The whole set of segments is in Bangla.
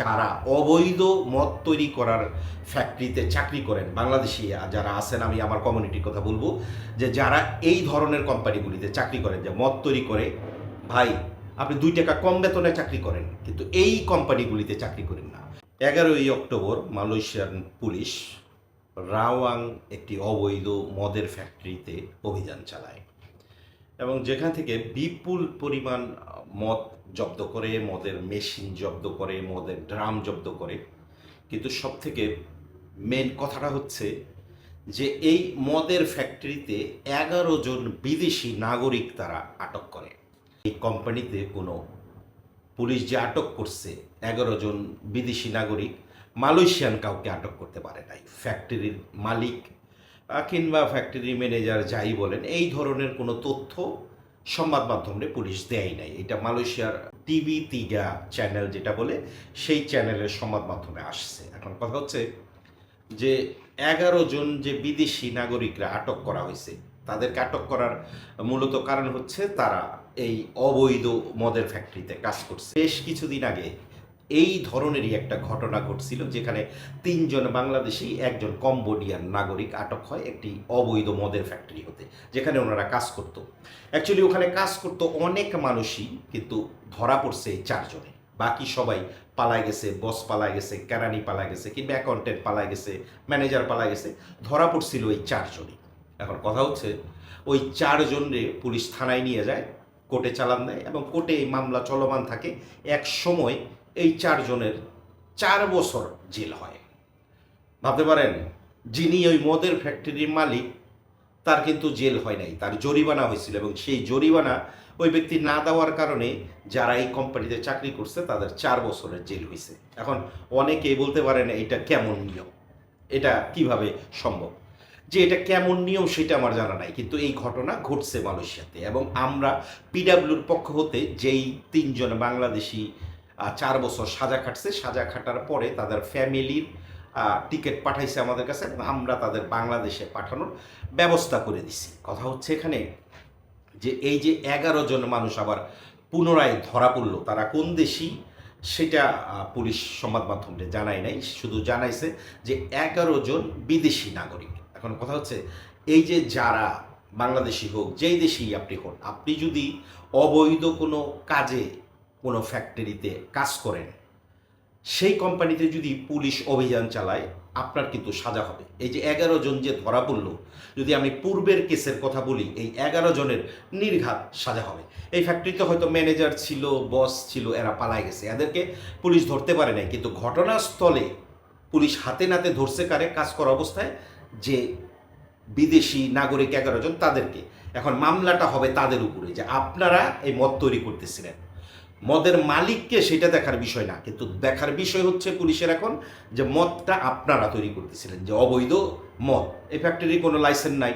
যারা অবৈধ মদ তৈরি করার ফ্যাক্টরিতে চাকরি করেন বাংলাদেশি যারা আছেন, আমি আমার কমিউনিটির কথা বলব, যে যারা এই ধরনের কোম্পানিগুলিতে চাকরি করেন, যে মদ তৈরি করে, ভাই, আপনি দুই টাকা কম বেতনে চাকরি করেন, কিন্তু এই কোম্পানিগুলিতে চাকরি করেন না। এগারোই অক্টোবর মালয়েশিয়ান পুলিশ রাওয়াং একটি অবৈধ মদের ফ্যাক্টরিতে অভিযান চালায় এবং যেখান থেকে বিপুল পরিমাণ মদ জব্দ করে, মদের মেশিন জব্দ করে, মদের ড্রাম জব্দ করে। কিন্তু সব থেকে মেন কথাটা হচ্ছে যে এই মদের ফ্যাক্টরিতে এগারো জন বিদেশি নাগরিক তারা আটক করে। এই কোম্পানিতে কোনো পুলিশ যে আটক করছে এগারো জন বিদেশি নাগরিক, মালয়েশিয়ান কাউকে আটক করতে পারে নাই। ফ্যাক্টরির মালিক কিংবা ফ্যাক্টরি ম্যানেজার যাই বলেন, এই ধরনের কোনো তথ্য সংবাদ মাধ্যমে পুলিশ দেয় নাই। এটা মালয়েশিয়ার টিভি তিগা চ্যানেল যেটা বলে, সেই চ্যানেলের সংবাদ মাধ্যমে আসছে। এখন কথা হচ্ছে যে এগারো জন যে বিদেশি নাগরিকরা আটক করা হয়েছে, তাদেরকে আটক করার মূলত কারণ হচ্ছে তারা এই অবৈধ মদের ফ্যাক্টরিতে কাজ করছে। বেশ কিছুদিন আগে এই ধরনেরই একটা ঘটনা ঘটছিল যেখানে তিনজন বাংলাদেশি, একজন কম্বোডিয়ান নাগরিক আটক হয় একটি অবৈধ মদের ফ্যাক্টরি হতে, যেখানে ওনারা কাজ করতো। অ্যাকচুয়ালি ওখানে কাজ করতো অনেক মানুষই, কিন্তু ধরা পড়ছে এই চারজনে। বাকি সবাই পালায় গেছে বস পালায় গেছে, কেরানি পালায় গেছে, কিংবা অ্যাকাউন্টেন্ট পালায় গেছে ম্যানেজার পালায় গেছে, ধরা পড়ছিল এই চারজনই। এখন কথা হচ্ছে, ওই চারজনরে পুলিশ থানায় নিয়ে যায়, কোর্টে চালান দেয় এবং কোর্টে এই মামলা চলমান থাকে। এক সময় এই চারজনের চার বছর জেল হয়। ভাবতে পারেন, যিনি ওই মদের ফ্যাক্টরির মালিক, তার কিন্তু জেল হয় নাই, তার জরিমানা হয়েছিল এবং সেই জরিমানা ওই ব্যক্তি না দেওয়ার কারণে যারা এই কোম্পানিতে চাকরি করছে, তাদের চার বছরের জেল হয়েছে। এখন অনেকেই বলতে পারেন, এটা কেমন নিয়ম? এটা কীভাবে সম্ভব? যে এটা কেমন নিয়ম সেটা আমার জানা নাই, কিন্তু এই ঘটনা ঘটছে মালয়েশিয়াতে এবং আমরা পিডাব্লিউর পক্ষ হতে যেই তিনজন বাংলাদেশি চার বছর সাজা খাটছে। সাজা খাটার পরে তাদের ফ্যামিলির টিকিট পাঠাইছে আমাদের কাছে। আমরা তাদের বাংলাদেশে পাঠানোর ব্যবস্থা করে দিছি। কথা হচ্ছে এখানে যে এই যে এগারো জন মানুষ আবার পুনরায় ধরা পড়ল, তারা কোন দেশি সেটা পুলিশ সংবাদ মাধ্যমে জানায় নাই। শুধু জানাইছে যে এগারো জন বিদেশি নাগরিক। এখন কথা হচ্ছে এই যে যারা বাংলাদেশি হোক, যেই দেশেই আপনি হন, আপনি যদি অবৈধ কোনো কাজে কোনো ফ্যাক্টরিতে কাজ করেন, সেই কোম্পানিতে যদি পুলিশ অভিযান চালায়, আপনার কিন্তু সাজা হবে। এই যে এগারো জন যে ধরা পড়ল, যদি আমি পূর্বের কেসের কথা বলি, এই এগারো জনের নির্ঘাত সাজা হবে। এই ফ্যাক্টরিতে হয়তো ম্যানেজার ছিল বস ছিল, এরা পালায় গেছে। এদেরকে পুলিশ ধরতে পারে নাই, কিন্তু ঘটনাস্থলে পুলিশ হাতে নাতে ধরছে কারে কাজ করা অবস্থায়, যে বিদেশি নাগরিক এগারো জন তাদেরকে। এখন মামলাটা হবে তাদের উপরে, যে আপনারা এই মদ তৈরি করতেছিলেন। মদের মালিককে সেটা দেখার বিষয় না, কিন্তু দেখার বিষয় হচ্ছে পুলিশের এখন যে মদটা আপনারা তৈরি করতেছিলেন, যে অবৈধ মদ। এই ফ্যাক্টরির কোনো লাইসেন্স নাই,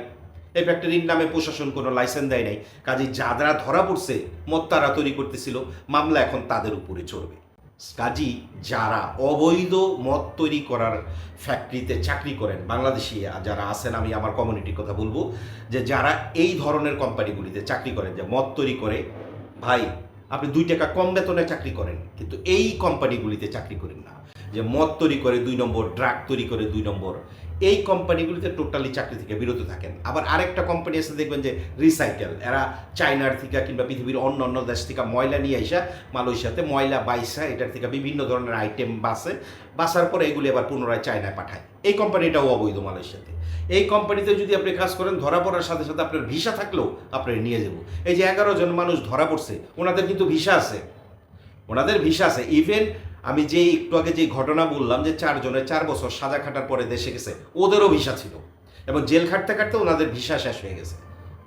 এই ফ্যাক্টরির নামে প্রশাসন কোনো লাইসেন্স দেয় নাই, কাজে যারা ধরা পড়ছে, মদ তারা তৈরি করতেছিল, মামলা এখন তাদের উপরে চড়বে। কাজী, যারা অবৈধ মদ তৈরি করার ফ্যাক্টরিতে চাকরি করেন, বাংলাদেশি যারা আছেন, আমি আমার কমিউনিটির কথা বলব, যে যারা এই ধরনের কোম্পানিগুলিতে চাকরি করেন, যে মদ তৈরি করে, ভাই আপনি দুই টাকা কম বেতনে চাকরি করেন কিন্তু এই কোম্পানিগুলিতে চাকরি করেন না। যে মদ তৈরি করে দুই নম্বর ড্রাগ তৈরি করে দুই নম্বর, এই কোম্পানিগুলিতে টোটালি চাকরি থেকে বিরত থাকেন। আবার আরেকটা কোম্পানি আছে, দেখবেন যে রিসাইকেল এরা চায়নার থেকে কিংবা পৃথিবীর অন্য অন্য দেশ থেকে ময়লা নিয়ে আইসা মালয়েশিয়াতে ময়লা বাইসা, এটার থেকে বিভিন্ন ধরনের আইটেম বাসে, বাসার পরে এগুলি আবার পুনরায় চায়নায় পাঠায়। এই কোম্পানিটাও অবৈধ মালয়েশিয়াতে। এই কোম্পানিতে যদি আপনি কাজ করেন, ধরা পড়ার সাথে সাথে আপনার ভিসা থাকলেও আপনার নিয়ে যাব। এই যে এগারো জন মানুষ ধরা পড়ছে, ওনাদের কিন্তু ভিসা আছে। ওনাদের ভিসা আছে। ইভেন আমি যে একটু আগে যে ঘটনা বললাম যে চারজনের চার বছর সাজা খাটার পরে দেশে গেছে, ওদেরও ভিসা ছিল। এবং জেল খাটতে খাটতে ওনাদের ভিসা শেষ হয়ে গেছে।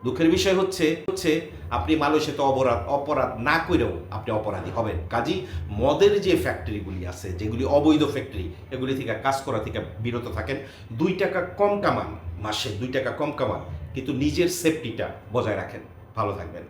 দুঃখের বিষয় হচ্ছে হচ্ছে আপনি মালয়েশিয়াতে অপরাধ অপরাধ না করেও আপনি অপরাধী হবেন। কাজী, মদের যে ফ্যাক্টরিগুলি আছে, যেগুলি অবৈধ ফ্যাক্টরি এগুলি থেকে কাজ করা থেকে বিরত থাকেন। দুই টাকা কম কামান, মাসে দুই টাকা কম কামান, কিন্তু নিজের সেফটিটা বজায় রাখেন। ভালো থাকবেন।